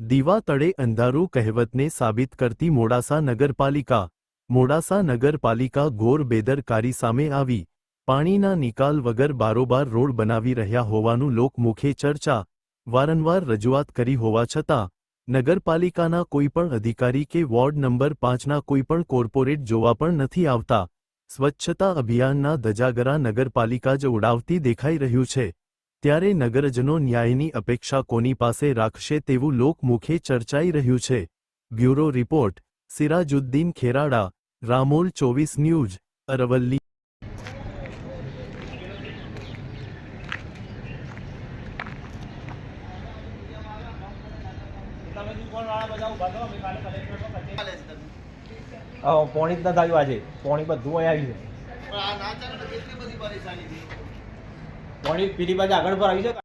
દીવા તળે અંધારું કહેવતને સાબિત કરતી મોડાસા નગરપાલિકા મોડાસા નગરપાલિકા ઘોર બેદરકારી સામે આવી, પાણીના નિકાલ વગર બારોબાર રોડ બનાવી રહ્યા હોવાનું લોકમુખે ચર્ચા, વારંવાર રજૂઆત કરી હોવા છતાં, નગરપાલિકાના કોઈપણ અધિકારી કે વોર્ડ નંબર પાંચના કોઈપણ કોર્પોરેટ જોવા પણ નથી આવતા, સ્વચ્છતા અભિયાનના ધજાગરા નગરપાલિકા જ ઉડાવતી દેખાઈ રહ્યું છે. ત્યારે નગરજનો ન્યાયની અપેક્ષા કોની પાસે રાખશે તેવું લોકમુખે ચર્ચાઈ રહ્યું છે. બ્યુરો રિપોર્ટ સિરાજુદ્દીન ખેરાડા રામોલ ચોવીસ ન્યૂઝ અરવલ્લી. પોણી જ નથી આવ્યું આજે. પોણી બધું અહીં આવ્યું છે. પોણી પેલી બાજુ આગળ પર આવી છે